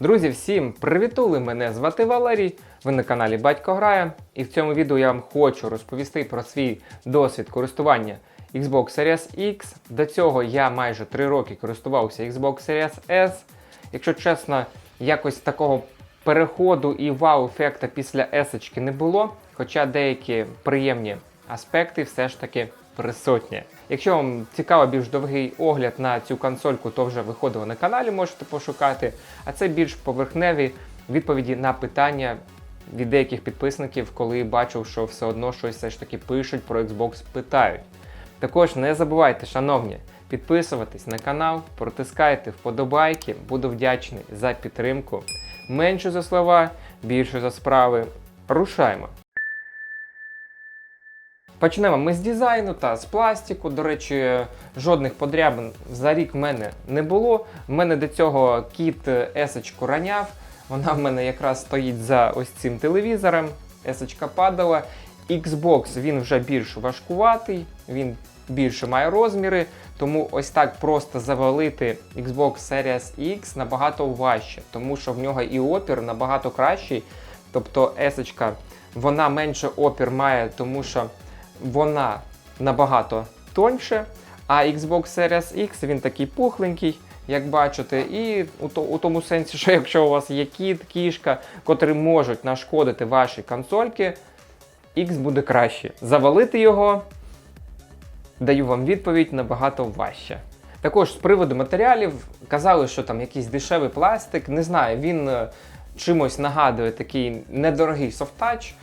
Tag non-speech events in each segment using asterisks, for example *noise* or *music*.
Друзі, всім привітули! Мене звати Валерій. Ви на каналі Батько Грає. І в цьому відео я вам хочу розповісти про свій досвід користування Xbox Series X. До цього я майже 3 роки користувався Xbox Series S. Якщо чесно, якось такого переходу і вау-ефекта після S не було, хоча деякі приємні аспекти все ж таки присутні. Якщо вам цікаво більш довгий огляд на цю консольку, то вже виходило на каналі, можете пошукати. А це більш поверхневі відповіді на питання від деяких підписників, коли бачив, що все одно щось все ж таки пишуть про Xbox, питають. Також не забувайте, шановні, підписуватись на канал, протискайте вподобайки, буду вдячний за підтримку. Менше за слова, більше за справи. Рушаймо! Почнемо ми з дизайну та з пластику. До речі, жодних подрябин за рік в мене не було. В мене до цього кіт есочку раняв. Вона в мене якраз стоїть за ось цим телевізором. Есочка падала. Xbox він вже більш важкуватий, він більше має розміри, тому ось так просто завалити Xbox Series X набагато важче, тому що в нього і опір набагато кращий. Тобто есочка, вона менше опір має, тому що вона набагато тоньше, а Xbox Series X він такий пухленький, як бачите, і у, то, у тому сенсі, що якщо у вас є кіт, кішка, котрі можуть нашкодити ваші консольки, X буде краще. Завалити його, даю вам відповідь, набагато важче. Також з приводу матеріалів казали, що там якийсь дешевий пластик. Не знаю, він е, чимось нагадує такий недорогий софтач.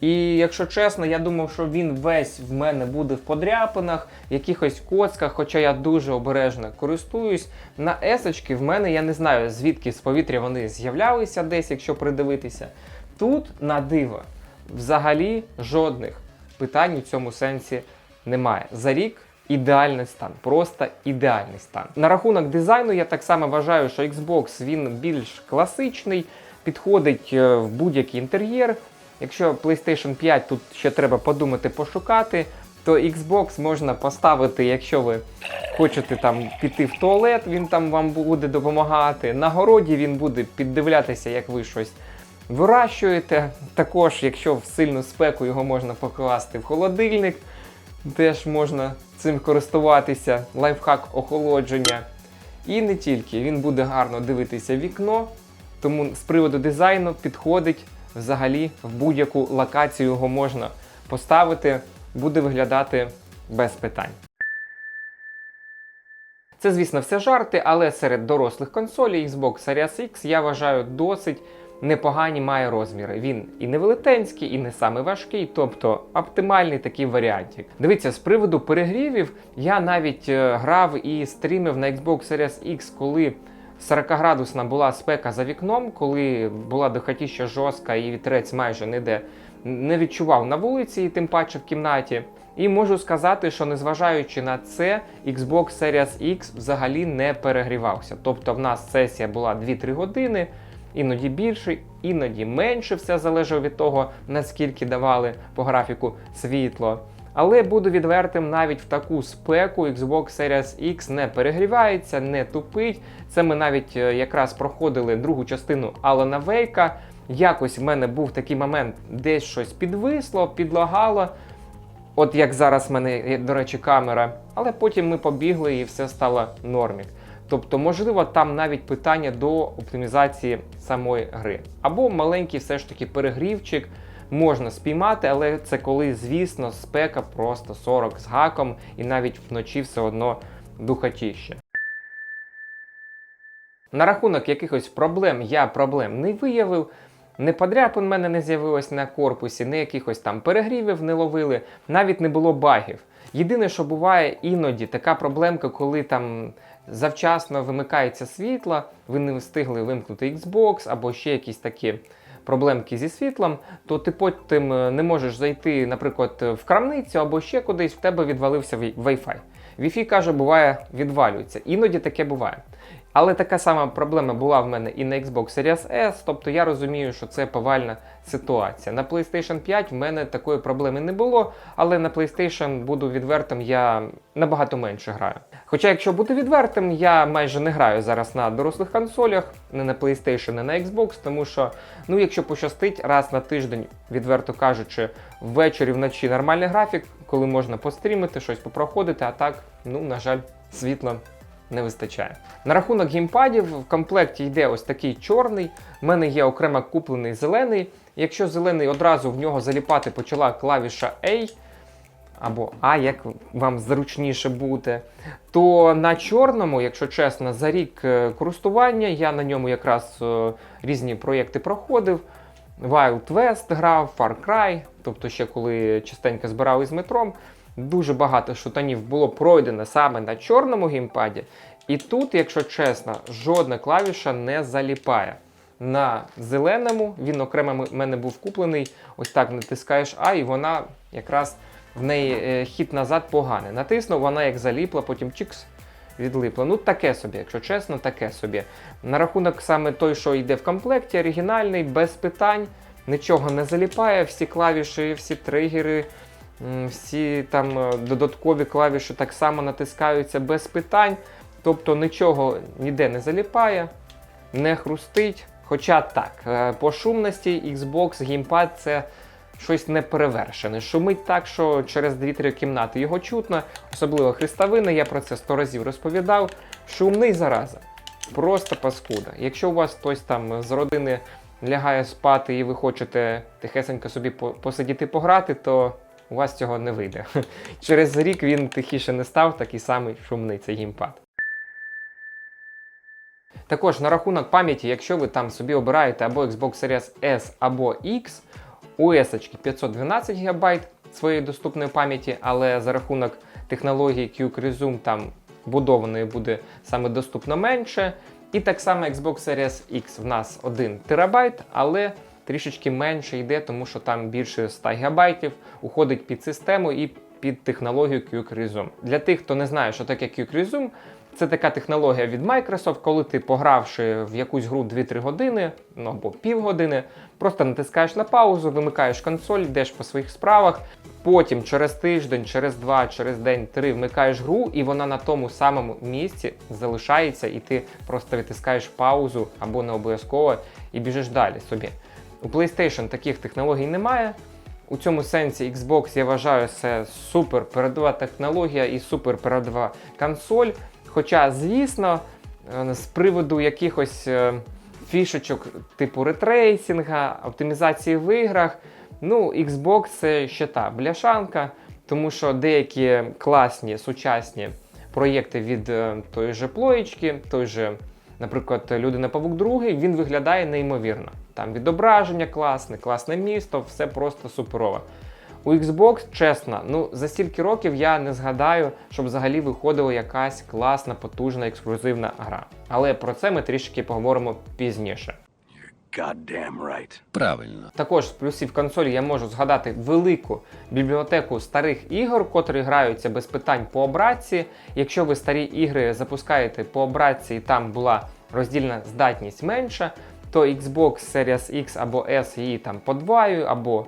І якщо чесно, я думав, що він весь в мене буде в подряпинах, якихось коцках, хоча я дуже обережно користуюсь. На есочки в мене я не знаю, звідки з повітря вони з'являлися десь, якщо придивитися. Тут на диво взагалі жодних питань у цьому сенсі немає. За рік ідеальний стан, просто ідеальний стан. На рахунок дизайну я так само вважаю, що Xbox він більш класичний, підходить е, в будь-який інтер'єр. Якщо PlayStation 5 тут ще треба подумати, пошукати, то Xbox можна поставити, якщо ви хочете там піти в туалет, він там вам буде допомагати. На городі він буде піддивлятися, як ви щось вирощуєте. Також, якщо в сильну спеку його можна покласти в холодильник, теж можна цим користуватися, лайфхак охолодження. І не тільки, він буде гарно дивитися вікно, тому з приводу дизайну підходить взагалі в будь-яку локацію його можна поставити, буде виглядати без питань. Це, звісно, все жарти, але серед дорослих консолей Xbox Series X я вважаю досить непогані має розміри. Він і не велетенський, і не самий важкий, тобто оптимальний такий варіантик. Дивіться, з приводу перегрівів, я навіть е, грав і стрімив на Xbox Series X, коли 40-градусна була спека за вікном, коли була дохотіща жорстка і вітрець майже ніде не відчував на вулиці, і тим паче в кімнаті. І можу сказати, що незважаючи на це, Xbox Series X взагалі не перегрівався. Тобто в нас сесія була 2-3 години, іноді більше, іноді менше, все залежало від того, наскільки давали по графіку світло. Але буду відвертим, навіть в таку спеку Xbox Series X не перегрівається, не тупить. Це ми навіть е, якраз проходили другу частину Алана Вейка. Якось в мене був такий момент, десь щось підвисло, підлагало. От як зараз в мене, до речі, камера. Але потім ми побігли і все стало нормік. Тобто, можливо, там навіть питання до оптимізації самої гри. Або маленький все ж таки перегрівчик можна спіймати, але це коли, звісно, спека просто 40 з гаком, і навіть вночі все одно духотіще. На рахунок якихось проблем я проблем не виявив. Не подряпин в мене не з'явилось на корпусі, не якихось там перегрівів не ловили, навіть не було багів. Єдине, що буває іноді така проблемка, коли там завчасно вимикається світло, ви не встигли вимкнути Xbox або ще якісь такі проблемки зі світлом, то ти потім е, не можеш зайти, наприклад, в крамницю або ще кудись, в тебе відвалився Wi-Fi. Wi-Fi, каже, буває, відвалюється. Іноді таке буває. Але така сама проблема була в мене і на Xbox Series S, тобто я розумію, що це повальна ситуація. На PlayStation 5 в мене такої проблеми не було, але на PlayStation, буду відвертим, я набагато менше граю. Хоча, якщо бути відвертим, я майже не граю зараз на дорослих консолях, не на PlayStation, не на Xbox, тому що, ну, якщо пощастить, раз на тиждень, відверто кажучи, ввечері вночі нормальний графік, коли можна пострімити, щось попроходити, а так, ну, на жаль, світла не вистачає. На рахунок геймпадів в комплекті йде ось такий чорний. У мене є окремо куплений зелений. Якщо зелений одразу в нього заліпати почала клавіша A, або А, як вам зручніше буде, то на чорному, якщо чесно, за рік е, користування я на ньому якраз е, різні проєкти проходив. Wild West грав, Far Cry, тобто ще коли частенько збирав із метром, дуже багато шутанів було пройдено саме на чорному геймпаді. І тут, якщо чесно, жодна клавіша не заліпає. На зеленому він окремо в мене був куплений. Ось так натискаєш А, і вона якраз в неї е, хід назад поганий. Натиснув, вона як заліпла, потім чикс. Відлипла. Ну, таке собі, якщо чесно, таке собі. На рахунок саме той, що йде в комплекті, оригінальний, без питань, нічого не заліпає, всі клавіші, всі тригери, всі там е, додаткові клавіші так само натискаються без питань. Тобто нічого ніде не заліпає, не хрустить. Хоча так, е, по шумності Xbox Gamepad це щось неперевершене. Шумить так, що через 2-3 кімнати його чутно, особливо хрестовини, я про це 100 разів розповідав. Шумний зараза. Просто паскуда. Якщо у вас хтось там з родини лягає спати і ви хочете тихесенько собі посидіти пограти, то у вас цього не вийде. *laughs* Через рік він тихіше не став, такий самий шумний цей геймпад. Також на рахунок пам'яті, якщо ви там собі обираєте або Xbox Series S або X, у S 512 ГБ своєї доступної пам'яті, але за рахунок технології Quick Resume там будованої буде саме доступно менше. І так само Xbox Series X в нас 1 ТБ, але трішечки менше йде, тому що там більше 100 ГБ уходить під систему і під технологію Quick. Для тих, хто не знає, що таке Quick це така технологія від Microsoft, коли ти, погравши в якусь гру 2-3 години, ну або півгодини, просто натискаєш на паузу, вимикаєш консоль, йдеш по своїх справах. Потім через тиждень, через два, через день, три вмикаєш гру, і вона на тому самому місці залишається, і ти просто відтискаєш паузу або не обов'язково і біжиш далі собі. У PlayStation таких технологій немає. У цьому сенсі Xbox, я вважаю, це супер передова технологія і супер передова консоль. Хоча, звісно, е, з приводу якихось е, фішечок типу ретрейсінга, оптимізації в іграх, ну, Xbox це ще та бляшанка, тому що деякі класні сучасні проєкти від е, тої же плоєчки, той же, наприклад, Людина Павук другий він виглядає неймовірно. Там відображення класне, класне місто, все просто суперове. У Xbox, чесно, ну за стільки років я не згадаю, щоб взагалі виходила якась класна, потужна, ексклюзивна гра. Але про це ми трішки поговоримо пізніше. Goddamn right. Правильно. Також з плюсів консолі я можу згадати велику бібліотеку старих ігор, котрі граються без питань по обратці. Якщо ви старі ігри запускаєте по обратці і там була роздільна здатність менша, то Xbox Series X або S її там подваює, або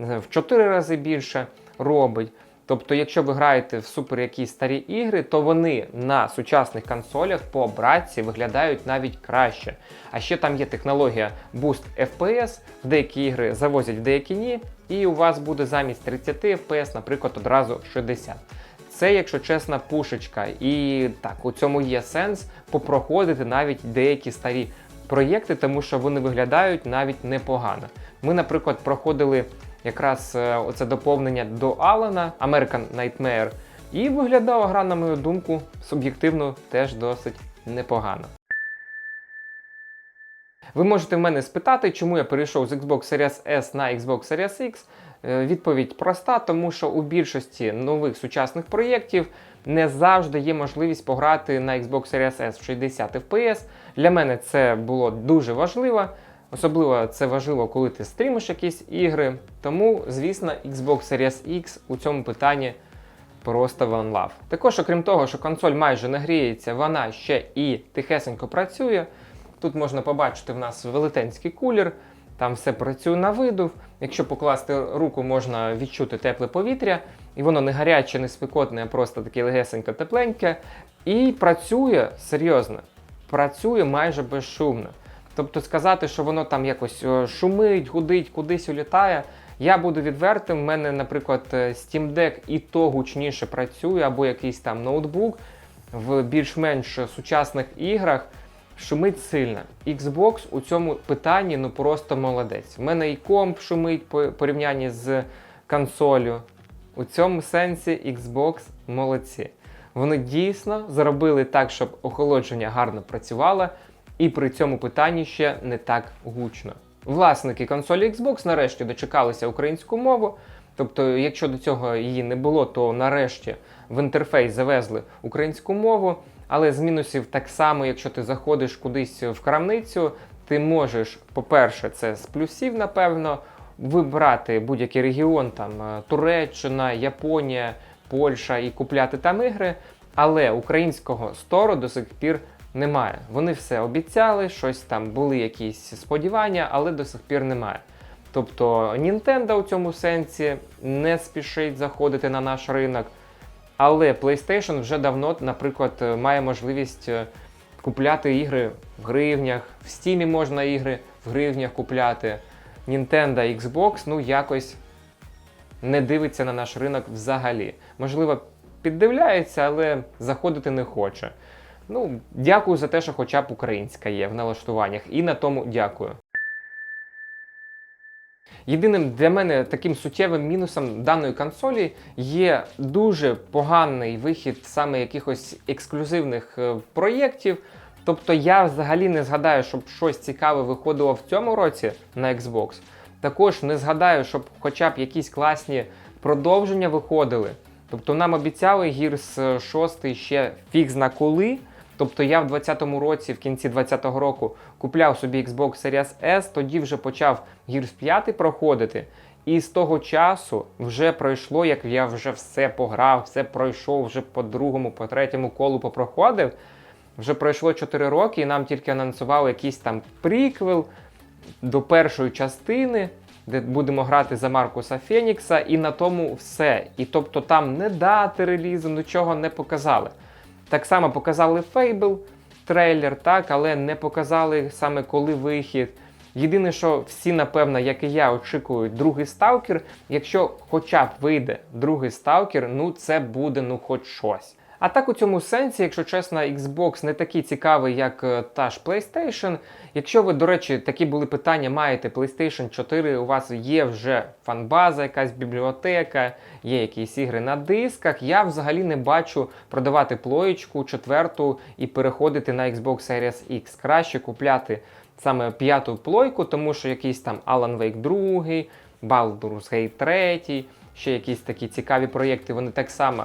е, в 4 рази більше робить. Тобто, якщо ви граєте в супер якісь старі ігри, то вони на сучасних консолях по обратці виглядають навіть краще. А ще там є технологія Boost FPS, в деякі ігри завозять, в деякі ні, і у вас буде замість 30 FPS, наприклад, одразу 60. Це, якщо чесна, пушечка. І так, у цьому є сенс попроходити навіть деякі старі проєкти, тому що вони виглядають навіть непогано. Ми, наприклад, проходили якраз е, оце доповнення до Алана American Nightmare, і виглядала гра, на мою думку, суб'єктивно теж досить непогано. Ви можете в мене спитати, чому я перейшов з Xbox Series S на Xbox Series X. Е, Відповідь проста, тому що у більшості нових сучасних проєктів не завжди є можливість пограти на Xbox Series S в 60 FPS. Для мене це було дуже важливо. Особливо це важливо, коли ти стрімиш якісь ігри. Тому, звісно, Xbox Series X у цьому питанні просто One Love. Також, окрім того, що консоль майже не гріється, вона ще і тихесенько працює. Тут можна побачити в нас велетенський кулер, там все працює на видув. Якщо покласти руку, можна відчути тепле повітря, і воно не гаряче, не спекотне, а просто таке легесенько тепленьке. І працює серйозно, працює майже безшумно. Тобто сказати, що воно там якось е, шумить, гудить, кудись улітає. Я буду відвертим. У мене, наприклад, е, Steam Deck і то гучніше працює, або якийсь там ноутбук в більш-менш сучасних іграх шумить сильно. Xbox у цьому питанні ну просто молодець. У мене і комп шумить по порівнянні з консолю. У цьому сенсі Xbox молодці. Вони дійсно зробили так, щоб охолодження гарно працювало, і при цьому питанні ще не так гучно. Власники консолі Xbox нарешті дочекалися українську мову. Тобто, якщо до цього її не було, то нарешті в інтерфейс завезли українську мову. Але з мінусів так само, якщо ти заходиш кудись в крамницю, ти можеш, по-перше, це з плюсів, напевно, вибрати будь-який регіон, там е, Туреччина, Японія, Польща і купляти там ігри. Але українського стору до сих пір немає. Вони все обіцяли, щось там були якісь сподівання, але до сих пір немає. Тобто Nintendo у цьому сенсі не спішить заходити на наш ринок. Але PlayStation вже давно, наприклад, має можливість е, купляти ігри в гривнях. В Steam можна ігри в гривнях купляти. Nintendo, Xbox, ну якось не дивиться на наш ринок взагалі. Можливо, піддивляється, але заходити не хоче. Ну, дякую за те, що хоча б українська є в налаштуваннях, і на тому дякую. Єдиним для мене таким суттєвим мінусом даної консолі є дуже поганий вихід саме якихось ексклюзивних е, проєктів. Тобто я взагалі не згадаю, щоб щось цікаве виходило в цьому році на Xbox. Також не згадаю, щоб хоча б якісь класні продовження виходили. Тобто нам обіцяли Gears 6 ще фіг зна коли. Тобто я в 2020 році, в кінці 2020 року, купляв собі Xbox Series S, тоді вже почав Gears 5 проходити. І з того часу вже пройшло, як я вже все пограв, все пройшов, вже по другому, по третьому колу попроходив. Вже пройшло 4 роки, і нам тільки анонсували якийсь там приквел до першої частини, де будемо грати за Маркуса Фенікса, і на тому все. І тобто там не дати релізу, нічого не показали. Так само показали Fable трейлер, так, але не показали саме коли вихід. Єдине, що всі, напевно, як і я, очікують другий сталкер. Якщо хоча б вийде другий сталкер, ну це буде ну хоч щось. А так у цьому сенсі, якщо чесно, Xbox не такий цікавий, як е, та ж PlayStation. Якщо ви, до речі, такі були питання, маєте PlayStation 4, у вас є вже фанбаза, якась бібліотека, є якісь ігри на дисках. Я взагалі не бачу продавати плоєчку четверту і переходити на Xbox Series X. Краще купляти саме п'яту плойку, тому що якийсь там Alan Wake 2, Baldur's Gate 3, ще якісь такі цікаві проєкти, вони так само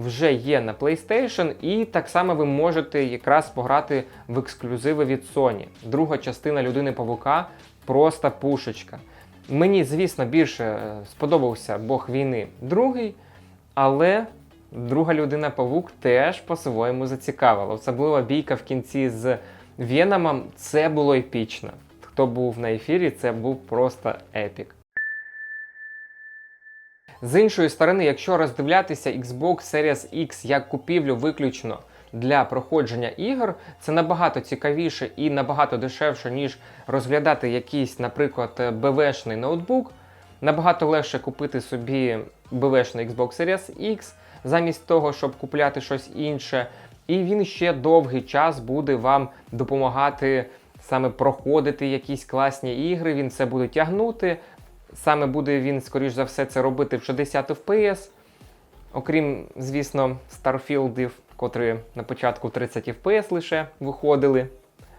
вже є на PlayStation, і так само ви можете якраз пограти в ексклюзиви від Sony. Друга частина людини Павука просто пушечка. Мені, звісно, більше е, сподобався Бог війни другий, але друга людина Павук теж по-своєму зацікавила. Особливо бійка в кінці з Веномом це було епічно. Хто був на ефірі, це був просто епік. З іншої сторони, якщо роздивлятися Xbox Series X як купівлю виключно для проходження ігор, це набагато цікавіше і набагато дешевше, ніж розглядати якийсь, наприклад, BW-шний ноутбук. Набагато легше купити собі BW-шний Xbox Series X, замість того, щоб купляти щось інше. І він ще довгий час буде вам допомагати саме проходити якісь класні ігри. Він це буде тягнути. Саме буде він, скоріш за все, це робити в 60 FPS. Окрім, звісно, Старфілдів, котрі на початку 30 FPS лише виходили.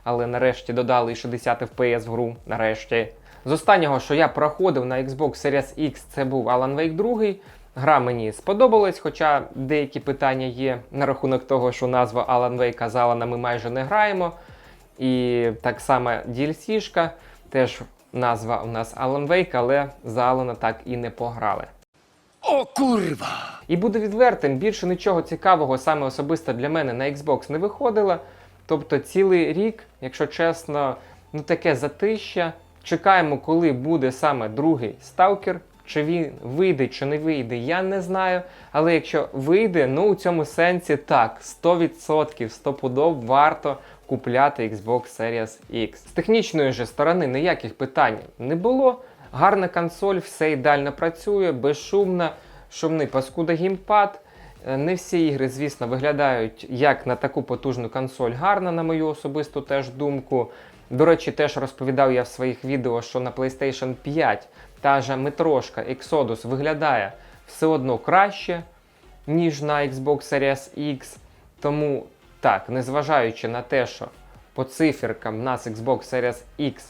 Але нарешті додали і 60 FPS в гру. Нарешті. З останнього, що я проходив на Xbox Series X, це був Alan Wake 2. Гра мені сподобалась, хоча деякі питання є на рахунок того, що назва Alan Wake з Алана ми майже не граємо. І так само DLC-шка, теж назва у нас Alan Wake, але за Алана так і не пограли. O kurwa! І буду відвертим, більше нічого цікавого саме особисто для мене на Xbox не виходило. Тобто цілий рік, якщо чесно, ну таке затища. Чекаємо, коли буде саме другий сталкер. Чи він вийде, чи не вийде, я не знаю. Але якщо вийде, ну у цьому сенсі так, 100% стопудов варто купляти Xbox Series X. З технічної же сторони ніяких питань не було. Гарна консоль, все ідеально працює, безшумна, шумний паскуда геймпад. Е, Не всі ігри, звісно, виглядають як на таку потужну консоль гарно, на мою особисту теж думку. До речі, теж розповідав я в своїх відео, що на PlayStation 5 та ж метрошка Exodus виглядає все одно краще, ніж на Xbox Series X. Тому так, незважаючи на те, що по циферкам в нас Xbox Series X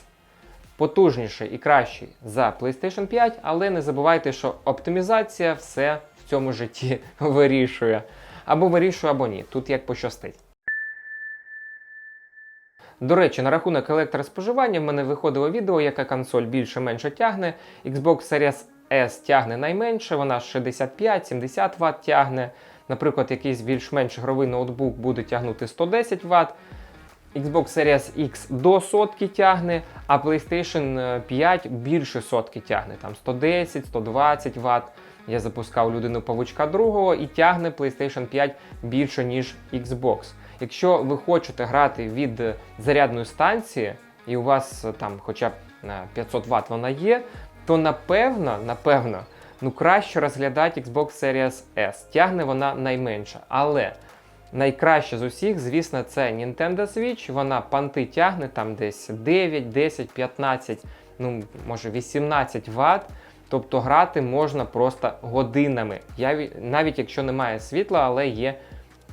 потужніший і кращий за PlayStation 5, але не забувайте, що оптимізація все в цьому житті *laughs* вирішує. Або вирішує, або ні. Тут як пощастить. До речі, на рахунок електроспоживання в мене виходило відео, яка консоль більше-менше тягне. Xbox Series S тягне найменше, вона 65-70 Вт тягне. Наприклад, якийсь більш-менш ігровий ноутбук буде тягнути 110 Вт. Xbox Series X до сотки тягне, а PlayStation 5 більше сотки тягне, там 110-120 Вт. Я запускав людину павучка другого і тягне PlayStation 5 більше, ніж Xbox. Якщо ви хочете грати від е, зарядної станції, і у вас е, там хоча б 500 Вт вона є, то напевно, напевно, ну краще розглядати Xbox Series S. Тягне вона найменше. Але найкраще з усіх, звісно, це Nintendo Switch. Вона панти тягне там десь 9, 10, 15, ну може 18 Вт. Тобто грати можна просто годинами. Я, навіть якщо немає світла, але є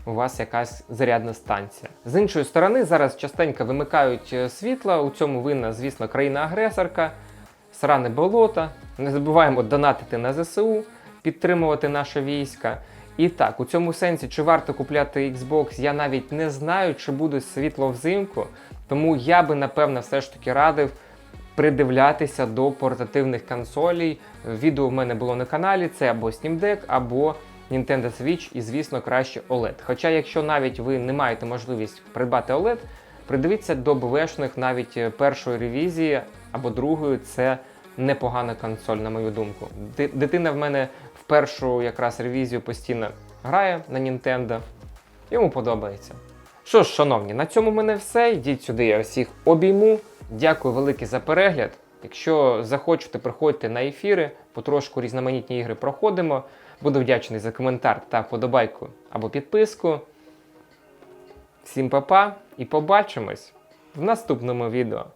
у вас якась зарядна станція. З іншої сторони, зараз частенько вимикають е, світло. У цьому винна, звісно, країна-агресорка, сране болото. Не забуваємо донатити на ЗСУ, підтримувати наше війська. І так, у цьому сенсі, чи варто купляти Xbox, я навіть не знаю, чи буде світло взимку. Тому я би, напевно, все ж таки радив придивлятися до портативних консолей. Відео в мене було на каналі: це або Steam Deck, або Nintendo Switch, і, звісно, краще OLED. Хоча, якщо навіть ви не маєте можливість придбати OLED, придивіться до БВшних навіть е, першої ревізії або другої, це непогана консоль, на мою думку. Дитина в мене в першу якраз ревізію постійно грає на Nintendo. Йому подобається. Що ж, шановні, на цьому в мене все. Йдіть сюди, я всіх обійму. Дякую велике за перегляд. Якщо захочете, приходьте на ефіри, потрошку різноманітні ігри проходимо. Буду вдячний за коментар та вподобайку або підписку. Всім па-па і побачимось в наступному відео.